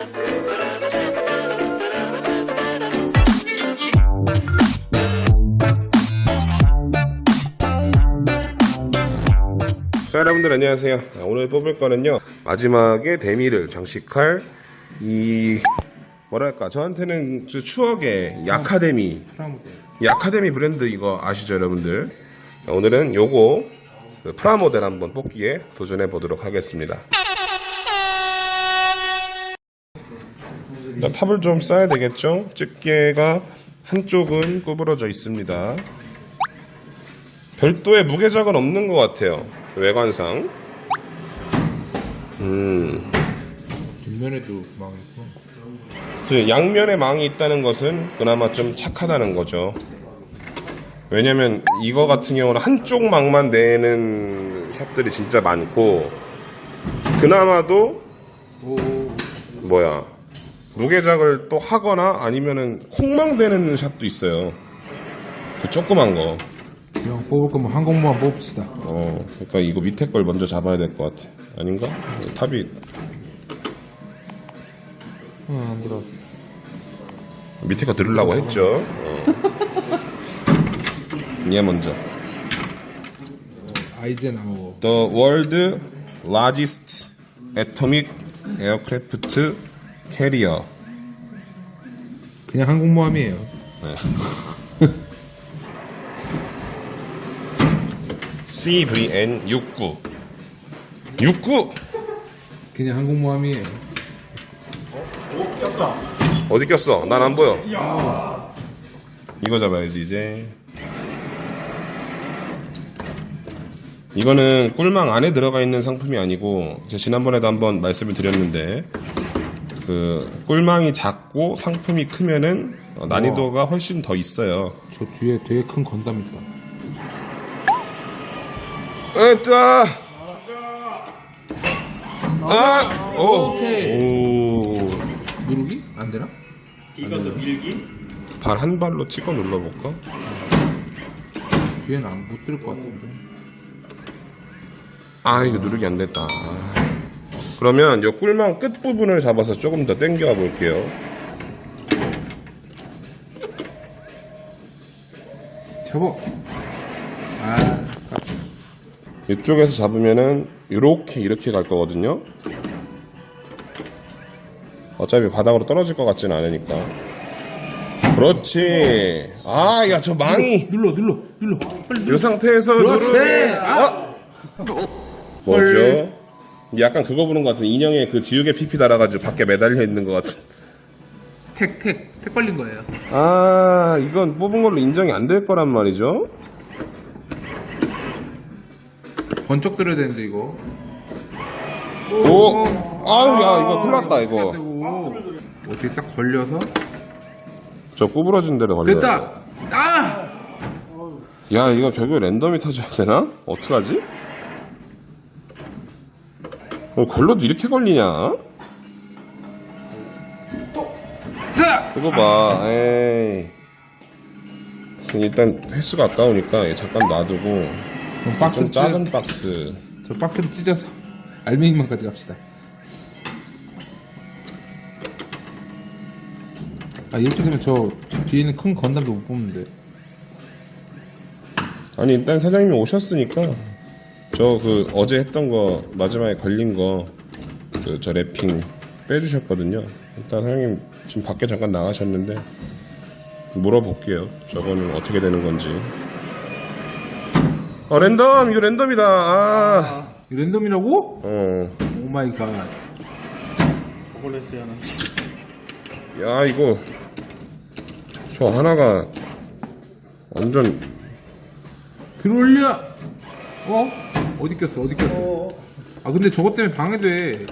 자 여러분들 안녕하세요. 오늘 뽑을 거는요 마지막에 데미를 장식할 이 뭐랄까 저한테는 그 추억의 야카데미. 야카데미 브랜드 이거 아시죠 여러분들? 자, 오늘은 요거 그 프라모델 한번 뽑기에 도전해 보도록 하겠습니다 자, 탑을 좀 쌓아야 되겠죠 집게가 한쪽은 구부러져 있습니다 별도의 무게작은 없는 것 같아요 외관상 음 뒷면에도 망했고. 그 양면에 망이 있다는 것은 그나마 좀 착하다는 거죠. 왜냐면 이거 같은 경우는 한쪽 망만 내는 샵들이 진짜 많고 그나마도 오. 뭐야 무게작을 또 하거나 아니면은 콩망대는 샵도 있어요. 그 조그만 거. 그냥 뽑을 거면 항공모함 뽑읍시다. 어, 그러니까 이거 밑에 걸 먼저 잡아야 될 것 같아. 아닌가? 탑이 응, 안 들어. 밑에 거 들으려고 했죠. 어. 얘 먼저. 아이젠하워. The world largest atomic aircraft carrier. 그냥 항공모함이에요. CVN 69. 69! 그냥 항공모함이에요. 어디 꼈어? 난 안 보여. 이거 잡아야지, 이제. 이거는 꿀망 안에 들어가 있는 상품이 아니고, 제가 지난번에도 한번 말씀을 드렸는데, 그, 꿀망이 작고 상품이 크면은 어, 난이도가 훨씬 더 있어요. 저 뒤에 되게 큰 건담 있다. 으따! 아! 오! 오케이. 오! 누르기? 안 되나? 발한 발로 찍어 눌러볼까? 뒤에는 안못 들 것 같은데. 아, 이거 누르기 안 됐다. 아. 그러면 요 꿀망 끝부분을 잡아서 조금 더 당겨 볼게요. 접어. 아, 이쪽에서 잡으면은 이렇게 이렇게 갈 거거든요. 어차피 바닥으로 떨어질 것 같지는 않으니까. 그렇지. 아, 야, 저 망이. 눌러, 눌러, 눌러. 빨리 눌러. 이 상태에서 그렇지. 누르면 아! 뭐죠? 약간 그거 보는 것 같은 인형에 그 지우개 피피 달아가지고 밖에 매달려 있는 것 같은. 택, 택, 택 걸린 거예요. 아, 이건 뽑은 걸로 인정이 안 될 거란 말이죠. 번쩍 들어야 되는데, 이거. 오, 아유, 야, 이거 큰일 났다, 이거. 어떻게 딱 걸려서? 저 구부러진 대로 걸려. 됐다! 아! 야, 이거 결국에 랜덤이 터져야 되나? 어떡하지? 어, 걸러도 이렇게 걸리냐? 자! 그거 봐, 에이. 일단 횟수가 아까우니까 얘 잠깐 놔두고 그럼 박스 좀 찢어, 작은 박스. 저 박스를 찢어서 알맹이만까지 갑시다. 아 이렇게 되면 저 뒤에 있는 큰 건담도 못 뽑는데 아니 일단 사장님이 오셨으니까 저 그 어제 했던 거 마지막에 걸린 거 그 저 랩핑 빼주셨거든요. 일단 사장님 지금 밖에 잠깐 나가셨는데 물어볼게요. 저거는 어떻게 되는 건지. 어 랜덤 이거 랜덤이다. 아, 이거 랜덤이라고? 어, 오 마이 갓야 이거 저 하나가 완전 들어올려 어? 어디 꼈어 어디 꼈어 아 근데 저것 때문에 방해돼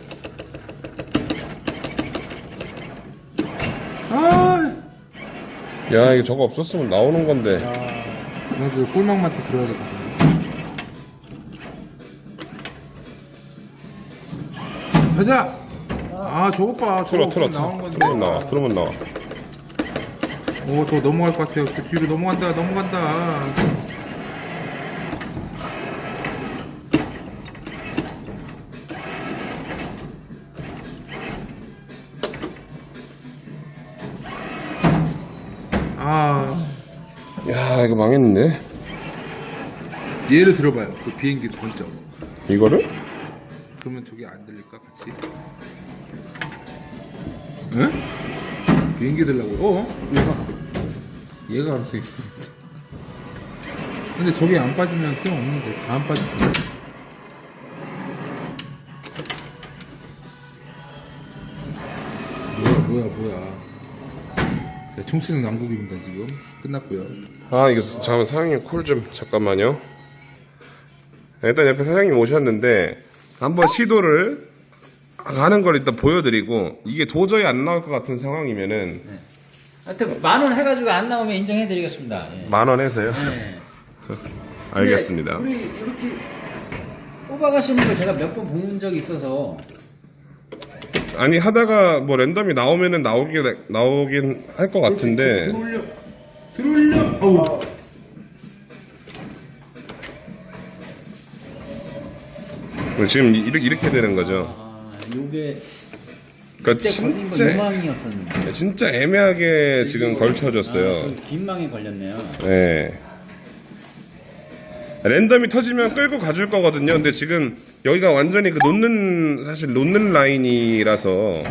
아 야 이거 저거 없었으면 나오는 건데. 그래서 꿀망한테 들어야겠다 가자 아 저것 봐 틀어 저거 틀어 없으면 나온 틀어. 건데 틀으면 나와. 틀으면 나와. 오, 저거 넘어갈 것 같아요. 그 뒤로 넘어간다, 넘어간다. 야 이거 망했네. 얘를 들어봐요. 그 비행기 번쩍. 이거를? 그러면 저게 안 들릴까 같이? 응? 비행기 들라고? 어? 얘가 얘가 알아서 있어. 근데 저게 안 빠지면 소용 없는데 다 안 빠지면 뭐야 뭐야 뭐야. 자, 총치는 남국입니다 지금 끝났고요. 아 이거 잠깐 사장님 콜 좀 잠깐만요. 일단 옆에 사장님 오셨는데 한번 시도를 하는 걸 일단 보여드리고 이게 도저히 안 나올 것 같은 상황이면은 하여튼 만 원 해가지고 안 나오면 인정해드리겠습니다. 예. 만 원 해서요. 네. 알겠습니다. 우리 이렇게 뽑아가시는 걸 제가 몇 번 본 적이 있어서 아니 하다가 뭐 랜덤이 나오면은 나오긴 나오긴 할 것 같은데 들어올려 들어올려. 어우. 지금 이렇게 이렇게 되는 거죠. 아, 요게 그러니까 그때 걸린 거 진짜 요망이었었는데 진짜 애매하게 지금 아, 걸쳐졌어요. 좀긴 망에 걸렸네요. 네. 랜덤이 터지면 끌고 가줄 거거든요. 근데 지금 여기가 완전히 그 놓는 사실 놓는 라인이라서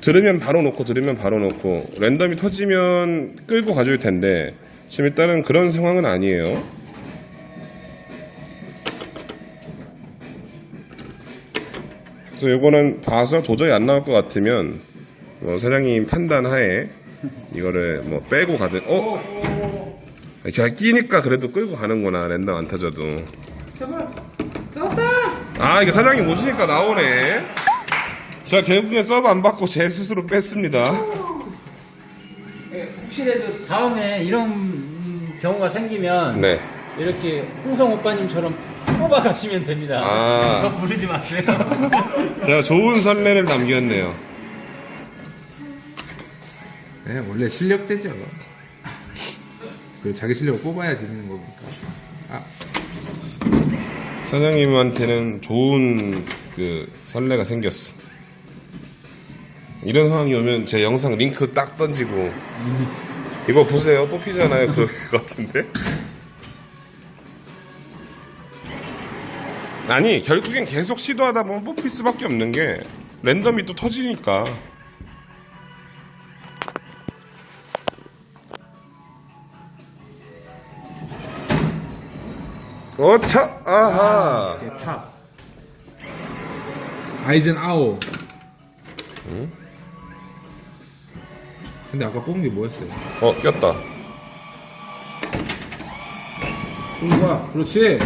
들으면 바로 놓고 들으면 바로 놓고 랜덤이 터지면 끌고 가줄 텐데 지금 일단은 그런 상황은 아니에요. 그래서 요거는 봐서 도저히 안 나올 것 같으면 뭐 사장님 판단하에 이거를 뭐 빼고 가든 어? 제가 끼니까 그래도 끌고 가는구나 랜덤 안 터져도 제발 나왔다. 아 이게 사장님 오시니까 나오네 제가 결국에 서브 안 받고 제 스스로 뺐습니다 예, 혹시라도 다음에 이런 음, 경우가 생기면 네 이렇게 홍성 오빠님처럼 뽑아 가시면 됩니다. 아. 저 부르지 마세요. 제가 좋은 선례를 남겼네요 네, 원래 실력대죠. 그 자기 실력을 뽑아야 되는 거니까. 아, 사장님한테는 좋은 그 선례가 생겼어. 이런 상황이 오면 제 영상 링크 딱 던지고 이거 보세요. 뽑히잖아요. 그럴 것 같은데? 아니 결국엔 계속 시도하다 보면 뽑힐 수밖에 없는 게 랜덤이 또 터지니까 어차 아하 이게 탑. 아이젠 아오. 근데 아까 뽑은 게 뭐였어요? 어 꼈다 끌고 와. 그렇지.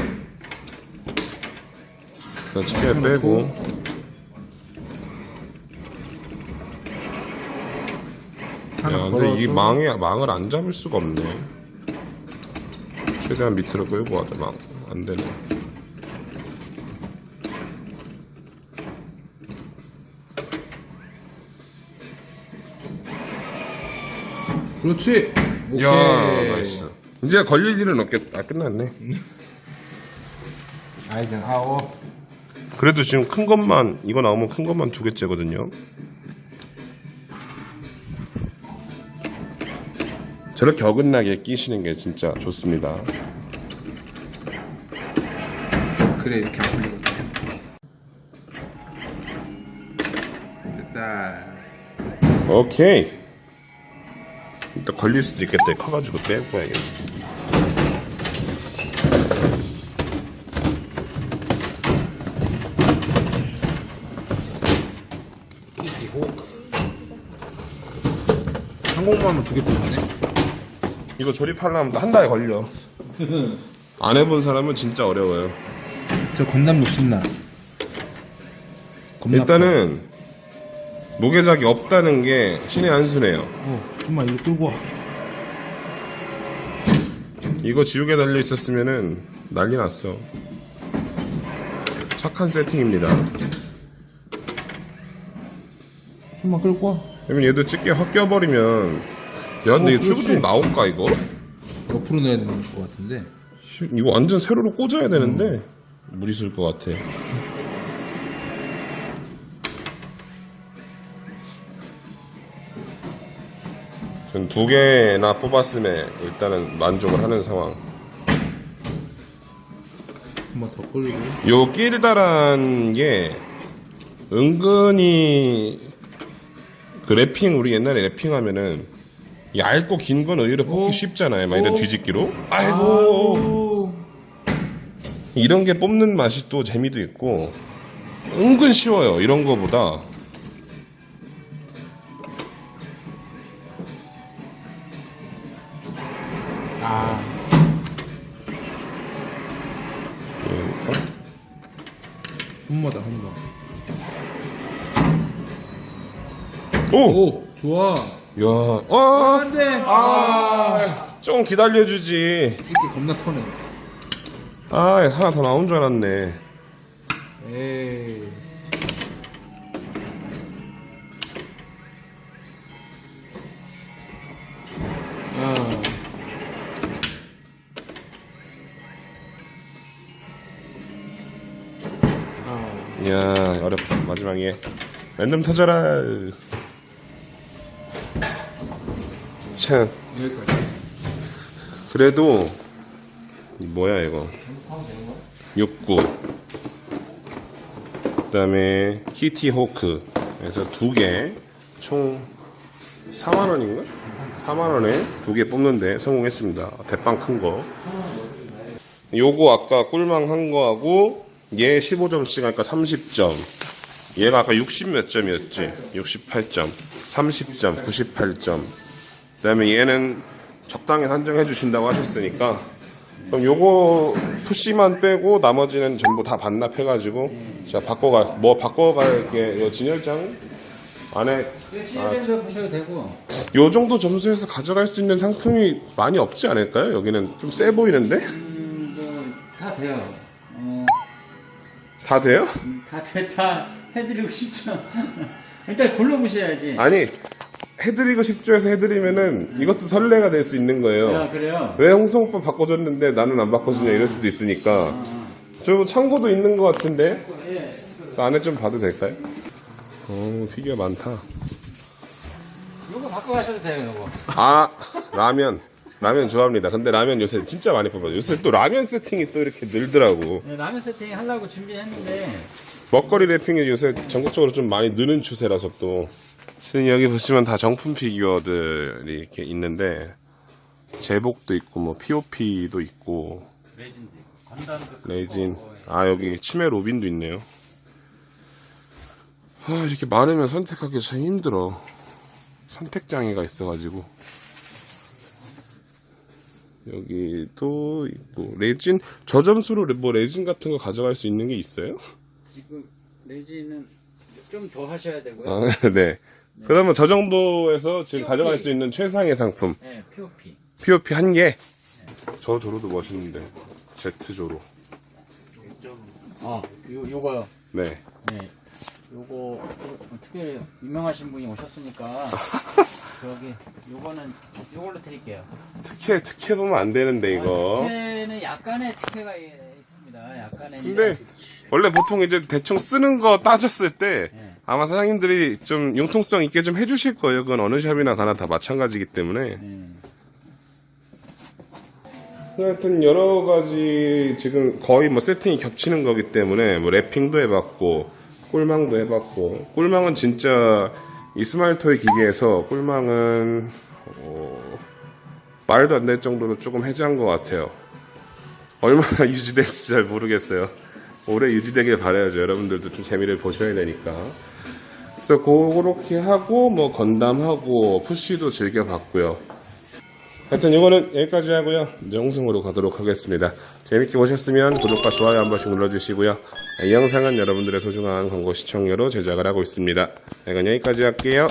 자 치킨 빼고 야. 근데 이 망에 망을 안 잡을 수가 없네. 최대한 밑으로 끌고 와도 망 안 되네. 그렇지. 오케이. 야, 나이스. 이제 걸릴 일은 없겠다. 아, 끝났네. 아이젠 아오. 그래도 지금 큰 것만 이거 나오면 큰 것만 두 개째거든요. 저렇게 어긋나게 끼시는 게 진짜 좋습니다. 그래 이렇게 안 풀리거든. 됐다. 오케이. 일단 걸릴 수도 있겠다. 커가지고 빼고 야겠네 항공모함은 두개 뽑았네. 이거 조립하려면 한 달에 걸려. 안 해본 사람은 진짜 어려워요. 저 겁나 못 신나. 겁나 일단은 무게작이 없다는 게 신의 한 수네요. 아파. 어, 정말 이거 끌고 와. 이거 지우개 달려 있었으면은 난리 났어. 착한 세팅입니다. 좀만 끌고 와. 그러면 얘도 집게 확 껴버리면 야 근데 어, 이거 그렇지. 나올까 이거? 옆으로 넣어야 되는 것 같은데. 이거 완전 세로로 꽂아야 되는데 무리수일 것 같아. 전 두 개나 뽑았으면 일단은 만족을 하는 상황. 한번더 끌고. 요 끼르다란 게 은근히 그 랩핑 우리 옛날에 랩핑 하면은 얇고 긴 건 의외로 뽑기 오. 쉽잖아요. 막 이런 오. 뒤집기로. 아이고 아이고. 이런 게 뽑는 맛이 또 재미도 있고 은근 쉬워요. 이런 거보다 아. 홈모다 홈모. 오, 오 좋아. 야, 어, 안돼. 아, 좀 기다려주지. 이렇게 겁나 터네. 아, 하나 더 나온 줄 알았네. 에이. 아. 아. 이야, 어렵다. 마지막에 랜덤 터져라. 참, 여기까지. 그래도 이 뭐야 이거? 69. 그다음에 키티 호크. 그래서 두 개, 총 4만 원인가? 4만 원에 두 개 뽑는데 성공했습니다. 대빵 큰 거. 요거 아까 꿀망 한 거하고 얘 15점씩 하니까 30점. 얘가 아까 60 몇 점이었지? 68점, 30점, 98점. 그 다음에 얘는 적당히 산정해 주신다고 하셨으니까 그럼 요거 푸시만 빼고 나머지는 전부 다 반납해가지고 제가 바꿔가 뭐 바꿔갈게 요 진열장 안에 치즈점에서 보셔도 되고 요 정도 점수에서 가져갈 수 있는 상품이 많이 없지 않을까요? 여기는 좀 세 보이는데 음, 그, 다 돼요. 어, 다 돼요? 음, 다 됐다 해드리고 싶죠. 일단 골라보셔야지. 아니 해드리고 싶죠 해서 해드리면은 이것도 설레가 될 수 있는 아, 거예요. 그래요? 왜 홍성 오빠 바꿔줬는데 나는 안 바꿔주냐 이럴 수도 있으니까 저 창고도 있는 것 같은데 예. 그 안에 좀 봐도 될까요? 어 피규어 많다. 요거 바꿔가셔도 돼요, 요거. 아 라면 라면 좋아합니다. 근데 라면 요새 진짜 많이 뽑아요. 요새 또 라면 세팅이 또 이렇게 늘더라고. 네, 라면 세팅 하려고 준비했는데 먹거리 랩핑이 요새 전국적으로 좀 많이 느는 추세라서 또. 지금 여기 보시면 다 정품 피규어들이 이렇게 있는데 제복도 있고 뭐 POP도 있고. 레진. 아 여기 치매 로빈도 있네요. 아 이렇게 많으면 선택하기 참 힘들어. 선택 장애가 있어가지고. 여기도 있고 레진? 저 점수로 레- 뭐 레진 같은 거 가져갈 수 있는 게 있어요? 지금 레진은 좀더 하셔야 되고요. 아, 네. 그러면 저 정도에서 지금 가져갈 수 있는 최상의 상품 네, POP. POP 한 개. 저 조로도 멋있는데 Z 조로. 어, 요, 요거요. 네. 네. 요거, 특별히 유명하신 분이 오셨으니까 저기 요거는 요걸로 드릴게요. 특혜 특혜 보면 안 되는데 이거. 아, 특혜는 약간의 특혜가 예- 근데 원래 보통 이제 대충 쓰는 거 따졌을 때 네. 아마 사장님들이 좀 융통성 있게 좀 해주실 거예요. 그건 어느 샵이나 가나 다 마찬가지기 때문에. 네. 하여튼 여러 가지 지금 거의 뭐 세팅이 겹치는 거기 때문에 뭐 랩핑도 해봤고 꿀망도 해봤고 꿀망은 진짜 이 스마일토이 기계에서 꿀망은 어, 말도 안 될 정도로 조금 해제한 것 같아요. 얼마나 유지될지 잘 모르겠어요. 오래 유지되길 바라야죠. 여러분들도 좀 재미를 보셔야 되니까. 그래서 그렇게 하고 뭐 건담하고 푸시도 즐겨봤고요. 하여튼 이거는 여기까지 하고요. 홍성으로 가도록 하겠습니다. 재밌게 보셨으면 구독과 좋아요 한 번씩 눌러주시고요. 이 영상은 여러분들의 소중한 광고 시청료로 제작을 하고 있습니다. 이건 여기까지 할게요.